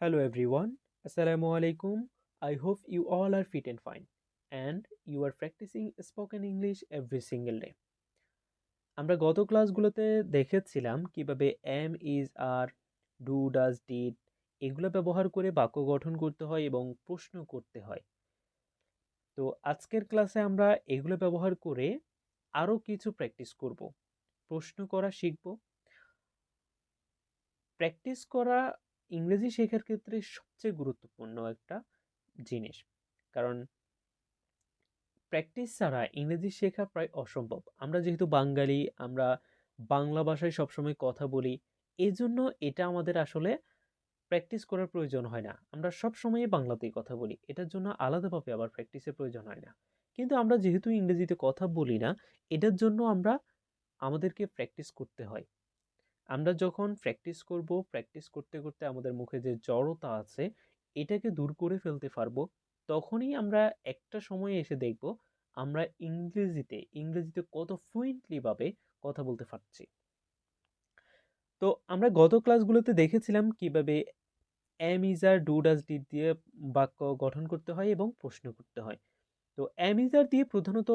Hello, everyone. Assalamu alaikum. I hope you all are fit and fine, and you are practicing spoken English every single day. আমরা গত ক্লাসগুলোতে দেখেছিলাম কীভাবে am is are do does did এগুলো ব্যবহার করে বাক্য গঠন করতে হয় এবং প্রশ্ন করতে হয় তো আজকের ক্লাসে আমরা এগুলো ব্যবহার করে আরও কিছু প্র্যাকটিস করব প্রশ্ন করা শিখব প্র্যাকটিস করা ইংরেজি শেখার ক্ষেত্রে সবচেয়ে গুরুত্বপূর্ণ একটা জিনিস। কারণ প্র্যাকটিস ছাড়া ইংরেজি শেখা প্রায় অসম্ভব। আমরা যেহেতু বাঙালি, আমরা বাংলা ভাষায় সবসময় কথা বলি এই জন্য এটা আমাদের আসলে প্র্যাকটিস করার প্রয়োজন হয় না। আমরা সব সময়ই বাংলাতেই কথা বলি, এটার জন্য আলাদাভাবে আবার প্র্যাকটিসের প্রয়োজন হয় না। কিন্তু আমরা যেহেতু ইংরেজিতে কথা বলি না, এটার জন্য আমরা আমাদেরকে প্র্যাকটিস করতে হয়। আমরা যখন প্র্যাকটিস করব প্র্যাকটিস করতে করতে আমাদের মুখে যে জড়তা আছে, এটাকে দূর করে ফেলতে পারব, তখনই আমরা একটা সময়ে এসে দেখব, আমরা ইংরেজিতে ইংরেজিতে কত ফ্লুয়েন্টলিভাবে কথা বলতে পারছি। তো আমরা গত ক্লাসগুলোতে দেখেছিলাম কীভাবে am is are do does did দিয়ে বাক্য গঠন করতে হয় এবং প্রশ্ন করতে হয়। তো এম ইজ আর দিয়ে প্রধানত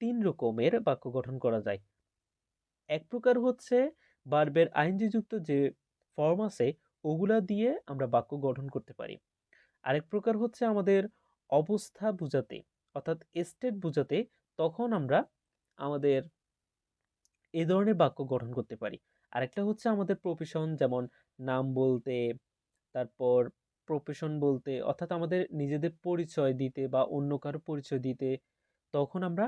তিন রকমের বাক্য গঠন করা যায়। এক প্রকার হচ্ছে বার্বের আইনজিযুক্ত যে ফর্ম আছে, ওগুলা দিয়ে আমরা বাক্য গঠন করতে পারি। আরেক প্রকার হচ্ছে আমাদের অবস্থা বুঝাতে, অর্থাৎ স্টেট বুঝাতে তখন আমরা আমাদের এ ধরনের বাক্য গঠন করতে পারি। আরেকটা হচ্ছে আমাদের প্রফেশন যেমন নাম বলতে, তারপর প্রফেশন বলতে, অর্থাৎ আমাদের নিজেদের পরিচয় দিতে বা অন্য কারও পরিচয় দিতে, তখন আমরা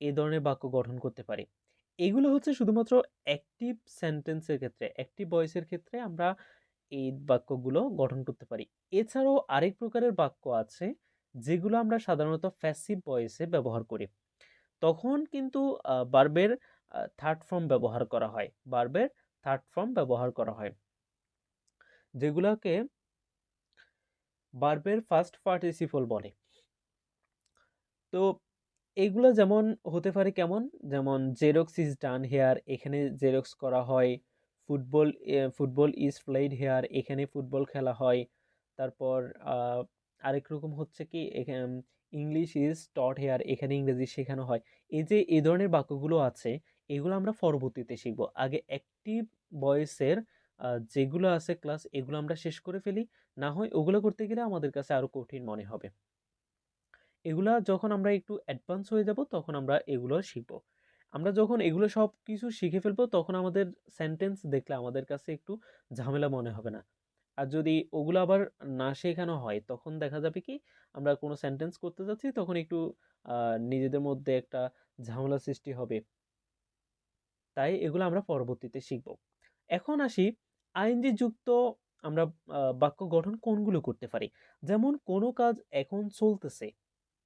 এ ধরনের বাক্য গঠন করতে পারি। এগুলো হচ্ছে শুধুমাত্র অ্যাক্টিভ সেন্টেন্সের ক্ষেত্রে অ্যাক্টিভ ভয়েসের ক্ষেত্রে আমরা এই বাক্যগুলো গঠন করতে পারি। এছাড়াও আরেক প্রকারের বাক্য আছে যেগুলো আমরা সাধারণত ফ্যাসিভ ভয়েসে ব্যবহার করি। তখন কিন্তু বার্বের থার্ড ফর্ম ব্যবহার করা হয়। বার্বের থার্ড ফর্ম ব্যবহার করা হয়। যেগুলোকে বার্বের ফার্স্ট পার্টিসিপল বলে। তো এগুলো যেমন হতে পারে কেমন? যেমন জেরক্স ইজ ডান হেয়ার এখানে জেরক্স করা হয়। Football football is played here এখানে ফুটবল খেলা হয়। তারপর আরেক রকম হচ্ছে কি ইংলিশ ইজ টট হেয়ার এখানে ইংরেজি শেখানো হয়। এই যে, এই ধরনের বাক্যগুলো আছে, এগুলো আমরা পরবর্তীতে শিখব। আগে অ্যাক্টিভ ভয়েসের যেগুলো আছে ক্লাস এগুলো আমরা শেষ করে ফেলি। না হয় ওগুলো করতে গেলে আমাদের কাছে আরও কঠিন মনে হবে। এগুলা যখন আমরা একটু অ্যাডভান্স হয়ে যাব, তখন আমরা এগুলো শিখব। আমরা যখন এগুলো সব কিছু শিখে ফেলব, তখন আমাদের সেন্টেন্স দেখলে আমাদের কাছে একটু ঝামেলা মনে হবে না। আর যদি ওগুলো আবার না শেখানো হয়, তখন দেখা যাবে কি, আমরা কোনো সেন্টেন্স করতে যাচ্ছি, তখন একটু নিজেদের মধ্যে একটা ঝামেলা সৃষ্টি হবে। তাই এগুলো আমরা পরবর্তীতে শিখব। এখন আসি আইনজি যুক্ত আমরা বাক্য গঠন কোনগুলো করতে পারি? যেমন কোনো কাজ এখন চলতেছে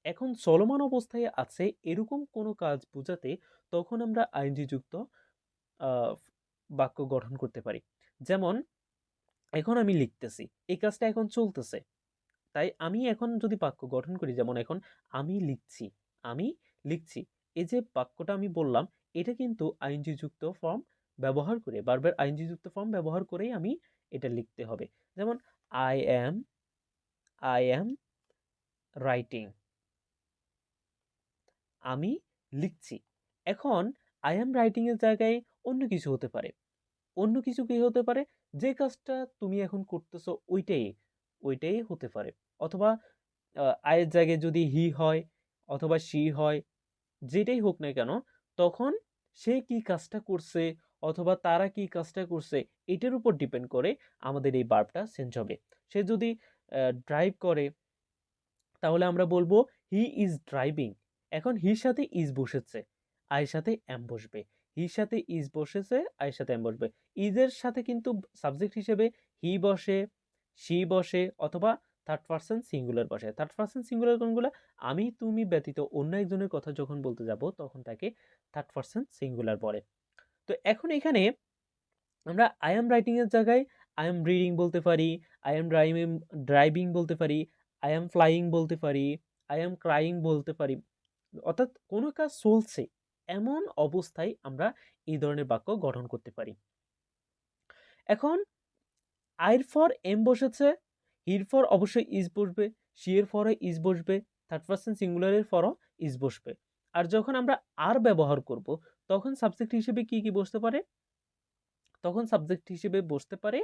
এখন চলমান অবস্থায় আছে এরকম কোনো কাজ বোঝাতে তখন আমরা আইনজিযুক্ত বাক্য গঠন করতে পারি। যেমন, এখন আমি লিখতেছি, এই কাজটা এখন চলতেছে। তাই আমি এখন যদি বাক্য গঠন করি, যেমন এখন আমি লিখছি আমি লিখছি, এই যে বাক্যটা আমি বললাম, এটা কিন্তু আইনজিযুক্ত ফর্ম ব্যবহার করে, বারবার আইনজিযুক্ত ফর্ম ব্যবহার করেই আমি এটা লিখতে হবে। যেমন I am I am writing আমি লিখছি। এখন আই এম রাইটিংয়ের জায়গায় অন্য কিছু হতে পারে। অন্য কিছু কি হতে পারে? যে কাজটা তুমি এখন করতেছো ওইটাই ওইটাই হতে পারে। অথবা আয়ের জায়গায় যদি হি হয় অথবা সি হয়, যেটাই হোক না কেন, তখন সে কি কাজটা করছে অথবা তারা কি কাজটা করছে, এটার উপর ডিপেন্ড করে আমাদের এই বার্বটা চেঞ্জ হবে। সে যদি ড্রাইভ করে, তাহলে আমরা বলব হি ইজ ড্রাইভিং এখন হির সাথে ইজ বসেছে আয়ের সাথে এম বসবে হির সাথে ইজ বসেছে আয়ের সাথে এম বসবে। ইজের সাথে কিন্তু সাবজেক্ট হিসেবে হি বসে সি বসে অথবা থার্ড পার্সন সিঙ্গুলার বসে। থার্ড পার্সন সিঙ্গুলার কোনগুলো? আমি, তুমি ব্যতীত অন্য একজনের কথা যখন বলতে যাব, তখন তাকে থার্ড পার্সন সিঙ্গুলার বলে। তো এখন এখানে আমরা আই এম রাইটিংয়ের জায়গায় আই এম রিডিং বলতে পারি আই এম ড্রাইভিং ড্রাইভিং বলতে পারি আই এম ফ্লাইং বলতে পারি আই এম ক্রাইং বলতে পারি। অর্থাৎ কোনো কাজ চলছে, এমন অবস্থায় আমরা এই ধরনের বাক্য গঠন করতে পারি। এখন, আইর ফর এম বসেছে, হির ফর অবশ্যই ইজ বসবে, শিয়ের ফরে ইজ বসবে, থার্ড পার্সন সিঙ্গুলারের ফরও ইজ বসবে। আর যখন আমরা আর ব্যবহার করব, তখন সাবজেক্ট হিসেবে কি কি বসতে পারে? তখন সাবজেক্ট হিসেবে বসতে পারে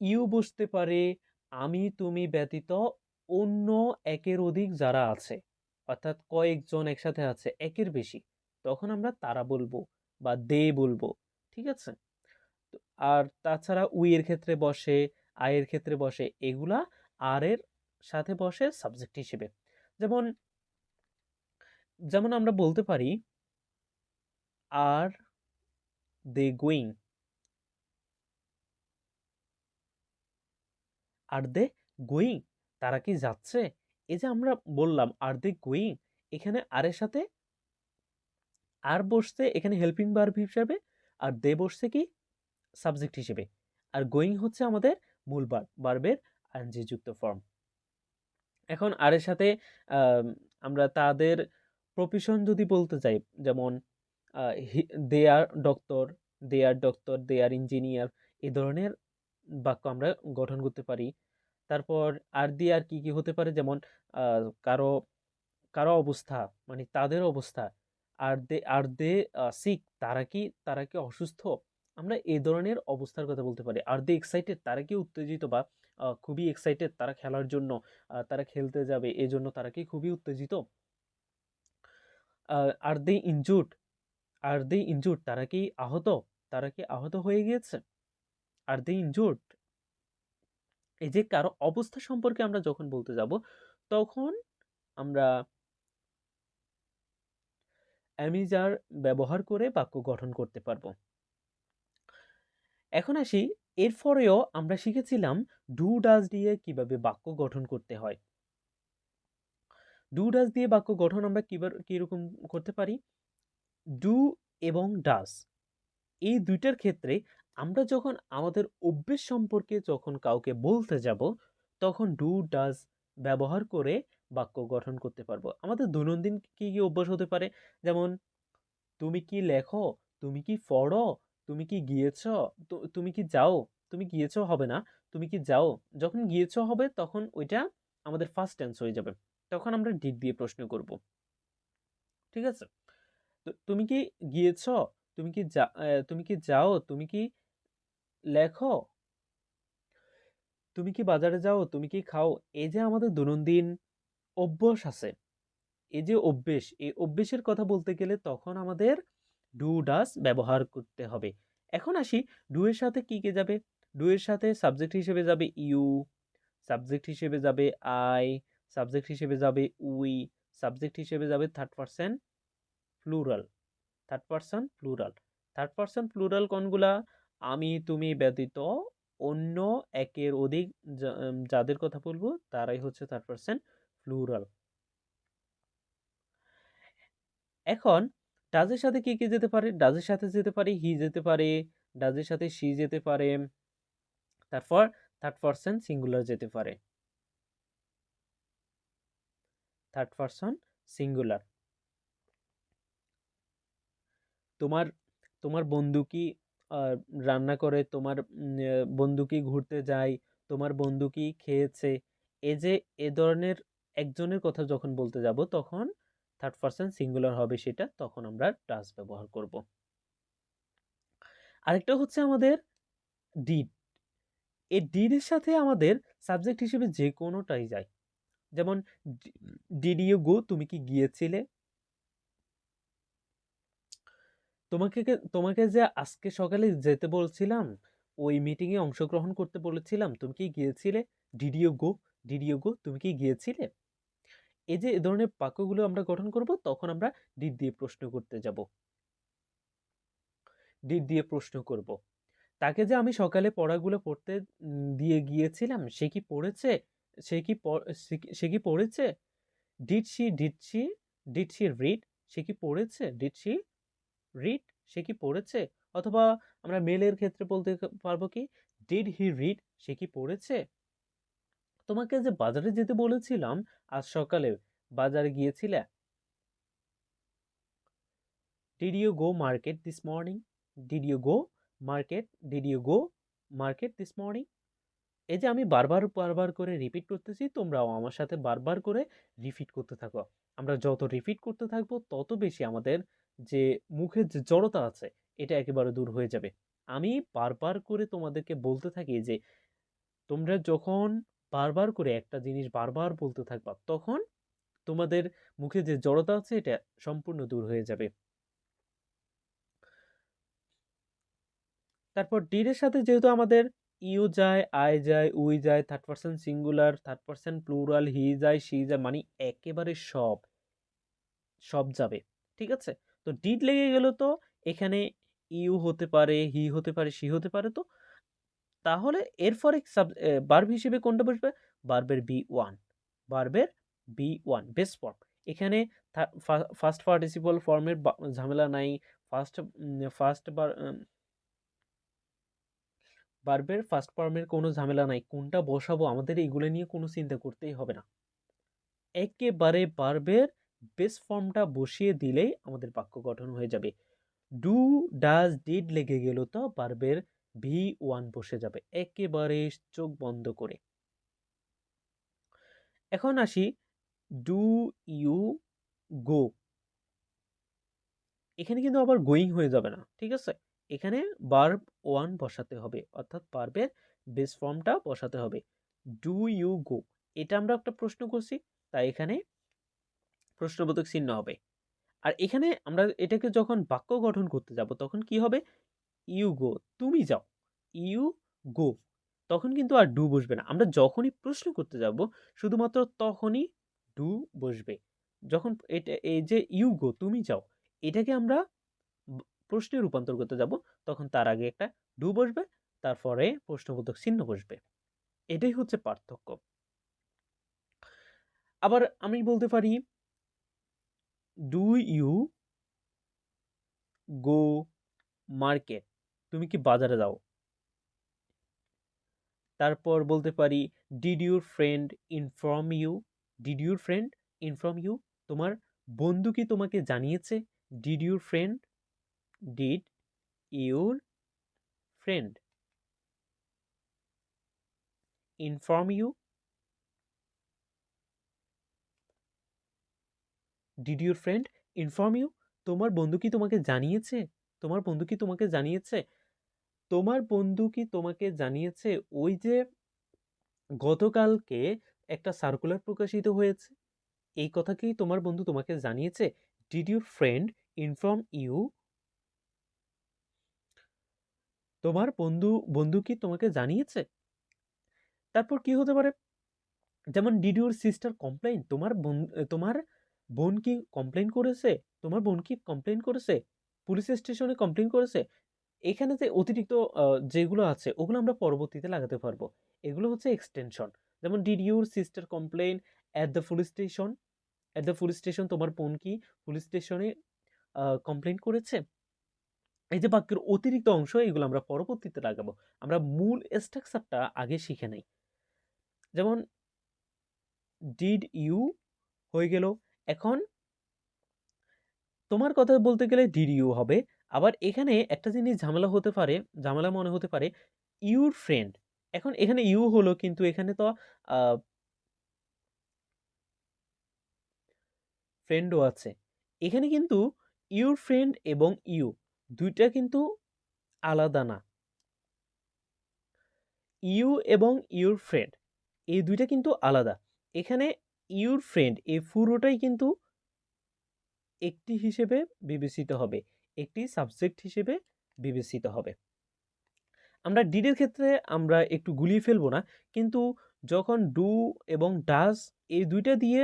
ইউ বসতে পারে আমি তুমি ব্যতীত অন্য একের অধিক যারা আছে, অর্থাৎ কয়েকজন একসাথে আছে, একের বেশি, তখন আমরা তারা বলব বা দে বলব, ঠিক আছে? আর তাছাড়া উই এর ক্ষেত্রে বসে আয়ের ক্ষেত্রে বসে, এগুলা আর এর সাথে বসে সাবজেক্ট হিসেবে। যেমন যেমন আমরা বলতে পারি, আর they going. R they going. তারা কি যাচ্ছে? এই যে আমরা বললাম আর দে গোয়িং এখানে আরের সাথে আর বসছে, এখানে হেল্পিং বার্ব হিসেবে, আর দে বসছে কি? সাবজেক্ট হিসেবে। আর গোয়িং হচ্ছে আমাদের মূল বার্ব বার্বের আইনজি যুক্ত ফর্ম এখন আরের সাথে আমরা তাদের প্রফেশন যদি বলতে চাই যেমন they are doctor they are doctor they are engineer এই ধরনের বাক্য আমরা গঠন করতে পারি। তারপর আর দিয়ে আর কি কি হতে পারে? যেমন কারও কারও অবস্থা মানে তাদের অবস্থা। আর দে আর দে সিক তারা কি তারা কি অসুস্থ? আমরা এই ধরনের অবস্থার কথা বলতে পারি। আর দে এক্সাইটেড তারা কি উত্তেজিত বা খুবই এক্সাইটেড তারা খেলার জন্য তারা খেলতে যাবে এই জন্য তারা কি খুবই উত্তেজিত? আর দে ইনজুড আর দে ইনজুড তারা কি আহত? তারা কি আহত হয়ে গিয়েছে? আর দে ইনজুড এই যে কারও অবস্থা সম্পর্কে আমরা যখন বলতে যাব, তখন আমরা অ্যামিজার ব্যবহার করে বাক্য গঠন করতে পারব। এখন আসি, এরপরেও আমরা শিখেছিলাম ডু ডাজ দিয়ে কীভাবে বাক্য গঠন করতে হয়। ডু ডাজ দিয়ে বাক্য গঠন আমরা কীভাবে কীরকম করতে পারি? ডু এবং ডাস এই দুইটার ক্ষেত্রে আমরা যখন আমাদের অভ্যেস সম্পর্কে যখন কাউকে বলতে যাব, তখন ডু ডাজ ব্যবহার করে বাক্য গঠন করতে পারব। আমাদের দৈনন্দিন কী কী অভ্যাস হতে পারে? যেমন, তুমি কি লেখো? তুমি কি পড়ো? তুমি কি গিয়েছ? তুমি কি যাও? তুমি গিয়েছ হবে না? তুমি কি যাও? যখন গিয়েছ হবে, তখন ওইটা আমাদের ফার্স্ট টেন্স হয়ে যাবে। তখন আমরা ডিড দিয়ে প্রশ্ন করব। ঠিক আছে? তুমি কি গিয়েছ? তুমি কি যা তুমি কি যাও? তুমি কি লেখো। তুমি কি বাজারে যাও, তুমি কি খাও? এই যে আমাদের দৈনন্দিন অভ্যাস আছে। এই যে অভ্যেস, এই অভ্যেসের কথা বলতে গেলে তখন আমাদের ডু ডাস ব্যবহার করতে হবে। এখন আসি, ডু এর সাথে কি কে যাবে? ডু এর সাথে সাবজেক্ট হিসেবে যাবে ইউ, সাবজেক্ট হিসেবে যাবে আই, সাবজেক্ট হিসেবে যাবে উই, সাবজেক্ট হিসেবে যাবে third person plural. Third person plural. Third person plural কোনগুলা? আমি, তুমি ব্যতীত অন্য একের অধিক যাদের কথা বলব, তারাই হচ্ছে থার্ড পারসন প্লুরাল এখন ডাজের সাথে কি কি যেতে পারে? ডাজের সাথে যেতে পারে হি যেতে পারে ডাজের সাথে সি যেতে পারে, তারপর থার্ড পারসন সিঙ্গুলার যেতে পারে। থার্ড পারসন সিঙ্গুলার তোমার তোমার বন্ধু কি রান্না করে তোমার বন্ধু কি ঘুরতে যায় তোমার বন্ধু কি খেয়েছে। এ যে এ ধরনের একজনের কথা যখন বলতে যাব তখন থার্ড পার্সন সিঙ্গুলার হবে সেটা তখন আমরা ডাস ব্যবহার করব। আরেকটা হচ্ছে আমাদের ডিড এই ডিডের সাথে আমাদের সাবজেক্ট হিসেবে যে কোনোটাই যায়। যেমন ডিড ইউ গো তুমি কি গিয়েছিলে? তোমাকে তোমাকে যে আজকে সকালে যেতে বলছিলাম, ওই মিটিংয়ে অংশগ্রহণ করতে বলেছিলাম, তুমি কি গিয়েছিলে? ডিডিও গো ডিডিও গো তুমি কি গিয়েছিলে? এই যে এ ধরনের বাক্যগুলো আমরা গঠন করব, তখন আমরা ডিড দিয়ে প্রশ্ন করতে যাব। ডিড দিয়ে প্রশ্ন করব। তাকে যে আমি সকালে পড়াগুলো পড়তে দিয়ে গিয়েছিলাম, সে কি পড়েছে? সে কি সে কি পড়েছে? Did she did she did she read সে কি পড়েছে? ডিড সি রিড সে কি পড়েছে? অথবা আমরা মেলের ক্ষেত্রে বলতে পারব কি? ডিড হি রিড সে কি পড়েছে? তোমাকে যে বাজারে যেতে বলেছিলাম, আজ সকালে বাজারে গিয়েছিলে? Did you go market this morning did you go market did you go market this morning এই যে আমি বারবার বারবার করে রিপিট করতেছি, তোমরাও আমার সাথে বারবার করে রিপিট করতে থাকো। আমরা যত রিপিট করতে থাকব, তত বেশি আমাদের যে মুখের যে জড়তা আছে, এটা একেবারে দূর হয়ে যাবে। আমি বারবার করে তোমাদেরকে বলতে থাকি যে, তোমরা যখন বারবার করে একটা জিনিস বারবার বলতে থাকবা, তখন তোমাদের মুখে যে জড়তা আছে, এটা সম্পূর্ণ দূর হয়ে যাবে। তারপর ডিড এর সাথে যেহেতু আমাদের ইউ যায় আই যায় উই যায় third person singular third person plural he যায় সি যায় মানে একেবারে সব সব যাবে, ঠিক আছে? তো ডিড লেগে গেল তো, এখানে ইউ হতে পারে হি হতে পারে সি হতে পারে, তো তাহলে এরপর সাব বার্ব হিসেবে কোনটা বসবে? বার্বের বি ওয়ান বার্বের বি ওয়ান বেস্ট ফর্ম এখানে ফার্স্ট পার্টিসিপল ফর্মের ঝামেলা নাই ফার্স্ট ফার্স্ট বার বার্বের ফার্স্ট ফর্মের কোনো ঝামেলা নাই, কোনটা বসাবো? আমাদের এইগুলো নিয়ে কোনো চিন্তা করতেই হবে না। একেবারে বার্বের বেস ফর্মটা বসিয়ে দিলেই আমাদের বাক্য গঠন হয়ে যাবে। ডু ডাজ ডিড লেগে গেল তো বার্বের ভি ওয়ান বসে যাবে। একেবারে চোখ বন্ধ করে। এখন আসি ডু ইউ গো এখানে কিন্তু আবার গোয়িং হয়ে যাবে না, ঠিক আছে? এখানে বার্ব ওয়ান বসাতে হবে, অর্থাৎ বার্বের বেস ফর্মটা বসাতে হবে। ডু ইউ গো এটা আমরা একটা প্রশ্ন করছি, তাই এখানে প্রশ্নবোধক চিহ্ন হবে। আর এখানে আমরা এটাকে যখন বাক্য গঠন করতে যাব, তখন কি হবে? ইউ গো, তুমি যাও। ইউ গো, তখন কিন্তু আর ডু বসবে না। আমরা যখনই প্রশ্ন করতে যাব, শুধুমাত্র তখনই ডু বসবে। যখন এটা, এই যে ইউ গো, তুমি যাও, এটাকে আমরা প্রশ্নে রূপান্তর করতে যাব, তখন তার আগে একটা ডু বসবে, তারপরে প্রশ্নবোধক চিহ্ন বসবে। এটাই হচ্ছে পার্থক্য। আবার আমি বলতে পারি ডু ইউ গো মার্কেট তুমি কি বাজারে যাও? তারপর বলতে পারি did your friend inform you did your friend inform you তোমার বন্ধু কি তোমাকে জানিয়েছে? Did your friend did your friend inform you did your friend inform you তোমার বন্ধু কি তোমাকে জানিয়েছে? তোমার বন্ধু কি তোমাকে জানিয়েছে? তোমার বন্ধু কি তোমাকে জানিয়েছে? ওই যে গতকালকে একটা সার্কুলার প্রকাশিত হয়েছে। এই কথা কি তোমার বন্ধু তোমাকে জানিয়েছে? Did your friend inform you তোমার বন্ধু বন্ধু কি তোমাকে জানিয়েছে? তারপর কি হতে পারে? যেমন ডিড ইউর সিস্টার কমপ্লেন তোমার তোমার বোন কি কমপ্লেন করেছে? তোমার বোন কি কমপ্লেন করেছে? পুলিশ স্টেশনে কমপ্লেন করেছে? এখানে যে অতিরিক্ত যেগুলো আছে, ওগুলো আমরা পরবর্তীতে লাগাতে পারব। এগুলো হচ্ছে এক্সটেনশন যেমন did your sister complain at the police station at the police station তোমার বোন কি পুলিশ স্টেশনে কমপ্লেন করেছে? এই যে বাক্যের অতিরিক্ত অংশ, এগুলো আমরা পরবর্তীতে লাগাবো। আমরা মূল স্ট্রাকচারটা আগে শিখে নেই। যেমন ডিড ইউ হয়ে গেল? এখন তোমার কথা বলতে গেলে ডিড ইউ হবে। আবার এখানে একটা জিনিস ঝামেলা হতে পারে, ঝামেলা মনে হতে পারে ইউর ফ্রেন্ড এখন এখানে ইউ হলো কিন্তু এখানে তো ফ্রেন্ডও আছে। এখানে কিন্তু ইউর ফ্রেন্ড এবং ইউ দুইটা কিন্তু আলাদা না। ইউ এবং ইউর ফ্রেন্ড এই দুইটা কিন্তু আলাদা। এখানে ইউর ফ্রেন্ড এই পুরোটাই কিন্তু একটি হিসেবে বিবেচিত হবে। একটি সাবজেক্ট হিসেবে বিবেচিত হবে। আমরা ডিডের ক্ষেত্রে আমরা একটু গুলিয়ে ফেলব না, কিন্তু যখন ডু এবং ডাস এই দুইটা দিয়ে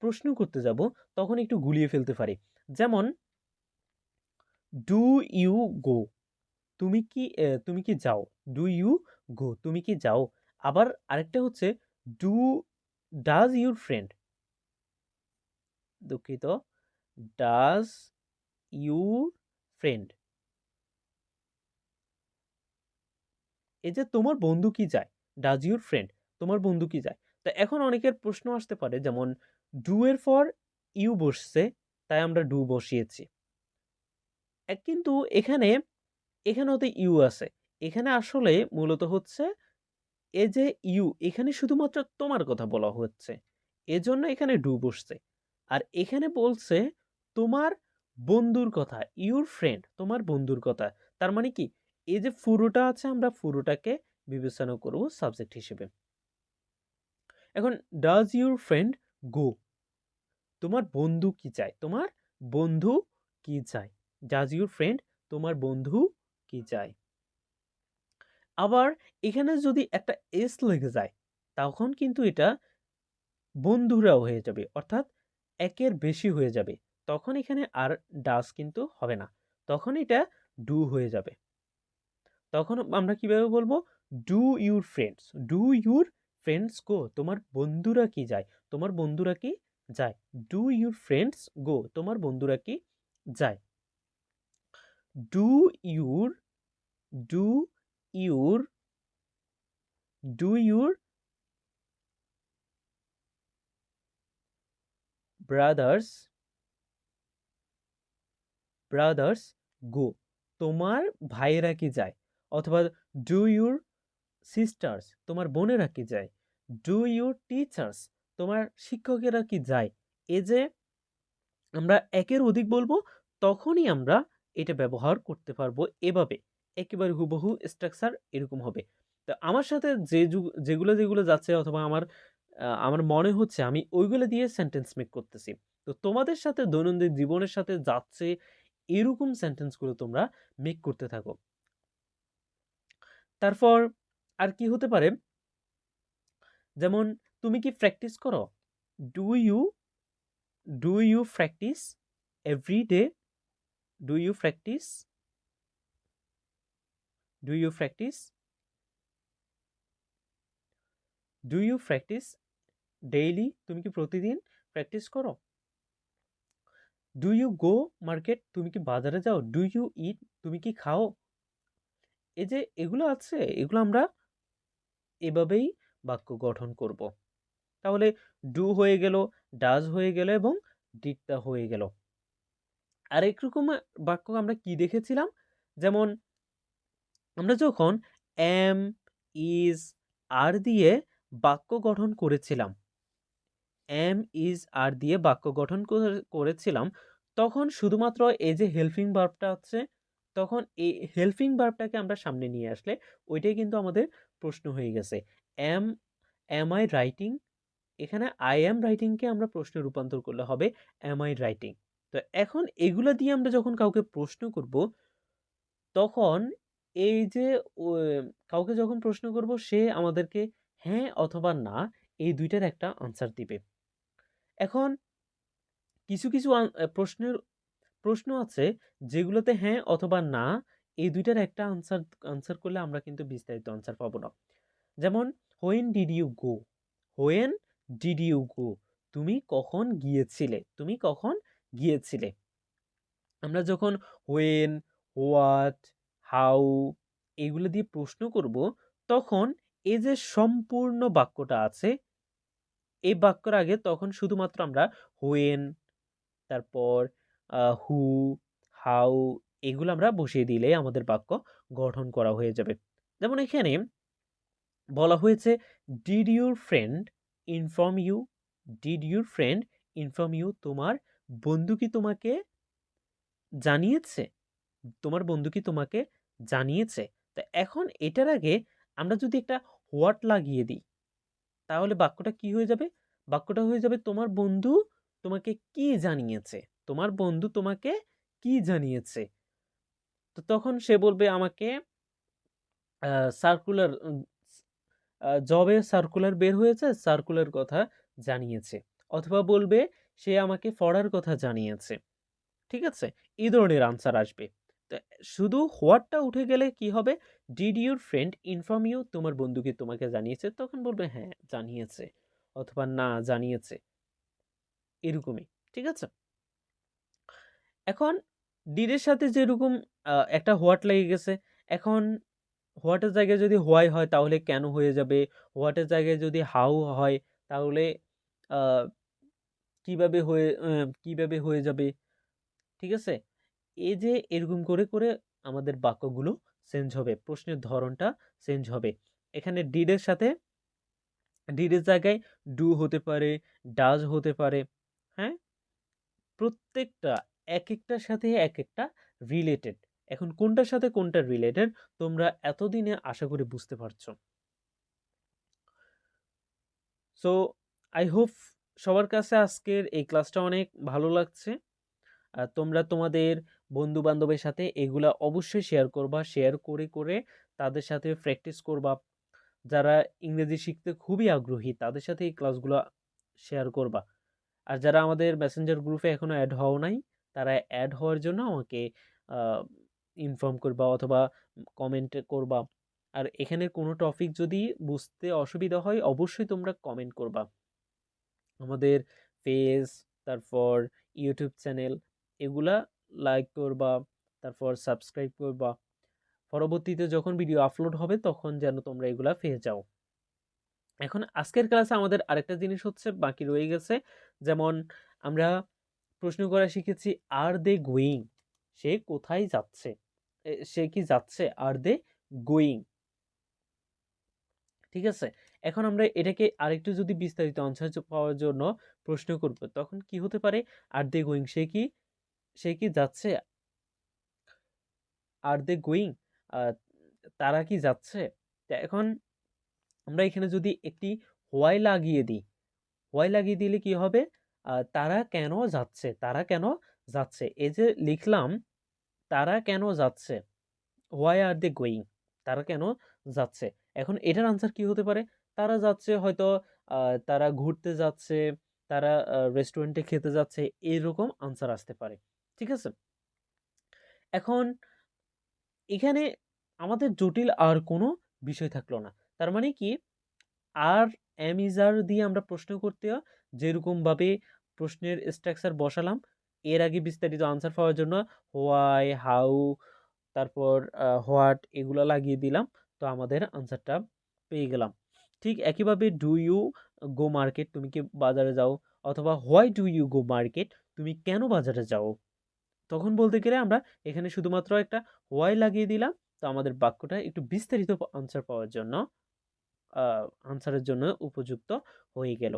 প্রশ্ন করতে যাব, তখন একটু গুলিয়ে ফেলতে পারি। যেমন ডু ইউ গো তুমি কি তুমি কি যাও? ডু ইউ গো তুমি কি যাও? আবার আরেকটা হচ্ছে ডু ডাজ ইউর ফ্রেন্ড দুঃখিত ডাজ ইউর ফ্রেন্ড এই যে তোমার বন্ধু কি যায় ডাজ ইউর ফ্রেন্ড তোমার বন্ধু কি যায়? তো এখন অনেকের প্রশ্ন আসতে পারে, যেমন ডু এর ফর ইউ বসছে, তাই আমরা ডু বসিয়েছি। কিন্তু এখানে, এখানেও তো ইউ আছে। এখানে আসলে মূলত হচ্ছে এ যে ইউ, এখানে শুধুমাত্র তোমার কথা বলা হচ্ছে। এজন্য এখানে ডু বসছে। আর এখানে বলছে তোমার বন্ধুর কথা, ইউর ফ্রেন্ড, তোমার বন্ধুর কথা। তার মানে কি? এই যে ফুরুটা আছে, আমরা ফুরুটাকে বিবেচনা করব সাবজেক্ট হিসেবে। এখন ডাজ ইউর ফ্রেন্ড গো তোমার বন্ধু কি চায়? তোমার বন্ধু কি চায়? ডাজ ইউর ফ্রেন্ড তোমার বন্ধু কি চায়? আবার এখানে যদি একটা এস লেগে যায়, তখন কিন্তু এটা বন্ধুরাও হয়ে যাবে। অর্থাৎ একের বেশি হয়ে যাবে। তখন এখানে আর ডাস কিন্তু হবে না। তখন এটা ডু হয়ে যাবে। তখন আমরা কীভাবে বলব? Do your friends do your friends go তোমার বন্ধুরা কি যায়? তোমার বন্ধুরা কি যায়? ডু ইউর ফ্রেন্ডস গো তোমার বন্ধুরা কি যায়? Do your do your, do your brothers brothers go. তোমার ভাইয়েরা কি যায়? অথবা ডু ইউর সিস্টার্স, তোমার বোনেরা কি যায়? ডু ইউর টিচার্স, তোমার শিক্ষকেরা কি যায়? এ যে আমরা একের অধিক বলব, তখনই আমরা এটা ব্যবহার করতে পারব এভাবে। একেবারে হুবহু স্ট্রাকচার এরকম হবে। তো আমার সাথে যে যেগুলো যেগুলো যাচ্ছে অথবা আমার আমার মনে হচ্ছে আমি ওইগুলো দিয়ে সেন্টেন্স মেক করতেছি। তো তোমাদের সাথে দৈনন্দিন জীবনের সাথে যাচ্ছে এরকম সেন্টেন্সগুলো তোমরা মেক করতে থাকো। তারপর আর কি হতে পারে? যেমন, তুমি কি প্র্যাকটিস করো? Do you do you practice every day do you practice do you practice do you practice daily তুমি কি প্রতিদিন প্র্যাকটিস করো? ডু ইউ গো মার্কেট তুমি কি বাজারে যাও? ডু ইউ ইট তুমি কি খাও? এই যে এগুলো আছে, এগুলো আমরা এভাবেই বাক্য গঠন করব। তাহলে ডু হয়ে গেল ডাজ হয়ে গেল এবং ডিটটা হয়ে গেল। আর একরকম বাক্য আমরা কি দেখেছিলাম? যেমন আমরা যখন এম ইজ আর দিয়ে বাক্য গঠন করেছিলাম এম ইজ আর দিয়ে বাক্য গঠন করেছিলাম, তখন শুধুমাত্র এই যে হেল্পিং বার্বটা হচ্ছে তখন এই হেল্পিং বার্বটাকে আমরা সামনে নিয়ে আসলে ওইটাই কিন্তু আমাদের প্রশ্ন হয়ে গেছে। এম এম আই রাইটিং এখানে আই এম রাইটিংকে আমরা প্রশ্নে রূপান্তর করলে হবে এম আই রাইটিং তো এখন এগুলো দিয়ে আমরা যখন কাউকে প্রশ্ন করব, তখন এই যে কাউকে যখন প্রশ্ন করব, সে আমাদেরকে হ্যাঁ অথবা না, এই দুইটার একটা আনসার দিবে। এখন কিছু কিছু প্রশ্নের, প্রশ্ন আছে যেগুলোতে হ্যাঁ অথবা না, এই দুইটার একটা আনসার আনসার করলে আমরা কিন্তু বিস্তারিত আনসার পাবো না। যেমন when did you go when did you go তুমি কখন গিয়েছিলে? তুমি কখন গিয়েছিলে? আমরা যখন হোয়েন হোয়াট হাউ এগুলো দিয়ে প্রশ্ন করব, তখন এই যে সম্পূর্ণ বাক্যটা আছে, এই বাক্যর আগে তখন শুধুমাত্র আমরা হোয়েন তারপর হু হাউ এগুলো আমরা বসিয়ে দিলে আমাদের বাক্য গঠন করা হয়ে যাবে। যেমন এখানে বলা হয়েছে did your friend inform you did your friend inform you তোমার বন্ধু কি তোমাকে জানিয়েছে? তোমার বন্ধু কি তোমাকে জানিয়েছে। তা এখন এটার আগে আমরা যদি একটা হোয়াট লাগিয়ে দিই, তাহলে বাক্যটা কি হয়ে যাবে? বাক্যটা হয়ে যাবে, তোমার বন্ধু তোমাকে কি জানিয়েছে? তোমার বন্ধু তোমাকে কি জানিয়েছে? তো তখন সে বলবে আমাকে সার্কুলার জবে সার্কুলার বের হয়েছে সার্কুলার কথা জানিয়েছে। অথবা বলবে, সে আমাকে পড়ার কথা জানিয়েছে। ঠিক আছে? এই ধরনের আনসার আসবে। শুধু হোয়াটটা উঠে গেলে কি হবে? Did your friend inform you তোমার বন্ধুকে তোমাকে জানিয়েছে? তখন বলবে হ্যাঁ জানিয়েছে অথবা না, জানিয়েছে। এরকমই, ঠিক আছে? এখন ডিডের সাথে যেরকম একটা হোয়াট লেগে গেছে, এখন হোয়াটের জায়গায় যদি হোয়াই হয়, তাহলে কেন হয়ে যাবে? হোয়াটের জায়গায় যদি হাউ হয়, তাহলে কীভাবে হয়ে কীভাবে হয়ে যাবে? ঠিক আছে? এই যে এরকম করে করে আমাদের বাক্যগুলো চেঞ্জ হবে, প্রশ্নের ধরনটা চেঞ্জ হবে। এখানে ডিডের সাথে ডিডের জায়গায় ডু হতে পারে ডাজ হতে পারে হ্যাঁ? প্রত্যেকটা এক একটার সাথে এক একটা রিলেটেড এখন কোনটার সাথে কোনটা রিলেটেড তোমরা এতদিনে আশা করি বুঝতে পারছ। সো আই হোপ সবার কাছে আজকের এই ক্লাসটা অনেক ভালো লাগছে। আর তোমরা তোমাদের বন্ধু বান্ধবের সাথে এগুলা অবশ্যই শেয়ার করবা শেয়ার করে করে তাদের সাথে প্র্যাকটিস করবা। যারা ইংরেজি শিখতে খুবই আগ্রহী, তাদের সাথে এই ক্লাসগুলো শেয়ার করবা। আর যারা আমাদের মেসেঞ্জার গ্রুপে এখনও অ্যাড হওয়া নাই, তারা অ্যাড হওয়ার জন্য আমাকে ইনফর্ম করবা অথবা কমেন্ট করবা। আর এখানে কোনো টপিক যদি বুঝতে অসুবিধা হয়, অবশ্যই তোমরা কমেন্ট করবা। আমাদের ফেস তারপর ইউটিউব চ্যানেল এগুলা লাইক করবা, তারপর সাবস্ক্রাইব করবা। পরবর্তীতে যখন ভিডিও আপলোড হবে, তখন যেন তোমরা এগুলা পেয়ে যাও। এখন আজকের ক্লাসে আমাদের আরেকটা জিনিস হচ্ছে, বাকি রয়ে গেছে। যেমন আমরা প্রশ্ন করা শিখেছি আর দে গোয়িং সে কোথায় যাচ্ছে? সে কি যাচ্ছে? আর দে গোয়িং ঠিক আছে? এখন আমরা এটাকে আরেকটু যদি বিস্তারিত আনসার পাওয়ার জন্য প্রশ্ন করব, তখন কি হতে পারে? আর দে গোয়িং সে কি সে কি যাচ্ছে? আর দে গোয়িং তারা কি যাচ্ছে? এখন আমরা এখানে যদি একটি হোয়াই লাগিয়ে দিই হোয়াই লাগিয়ে দিলে কি হবে? তারা কেন যাচ্ছে? তারা কেন যাচ্ছে? এই যে লিখলাম, তারা কেন যাচ্ছে? হোয়াই আর দে গোয়িং তারা কেন যাচ্ছে? এখন এটার আনসার কি হতে পারে? তারা যাচ্ছে হয়তো তারা ঘুরতে যাচ্ছে, তারা রেস্টুরেন্টে খেতে যাচ্ছে, এরকম আনসার আসতে পারে। ঠিক আছে? এখন এখানে আমাদের জটিল আর কোনো বিষয় থাকল না। তার মানে কি? আর অ্যামিজার দিয়ে আমরা প্রশ্ন করতে যেরকমভাবে প্রশ্নের স্ট্রাকচার বসালাম, এর আগে বিস্তারিত আনসার পাওয়ার জন্য হোয়াই হাউ তারপর হোয়াট এগুলো লাগিয়ে দিলাম, তো আমাদের আনসারটা পেয়ে গেলাম। ঠিক একইভাবে ডু ইউ গো মার্কেট তুমি কি বাজারে যাও? অথবা why do you go market তুমি কেন বাজারে যাও? তখন বলতে গেলে আমরা এখানে শুধুমাত্র একটা হোয়াই লাগিয়ে দিলাম। তো আমাদের বাক্যটা একটু বিস্তারিত আনসার পাওয়ার জন্য আনসারের জন্য উপযুক্ত হয়ে গেল।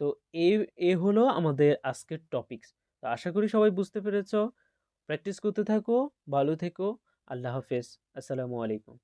তো এ এ হলো আমাদের আজকের টপিকস তো আশা করি সবাই বুঝতে পেরেছ। প্র্যাকটিস করতে থাকো, ভালো থেকো, আল্লাহ হাফেজ। আসসালামু আলাইকুম।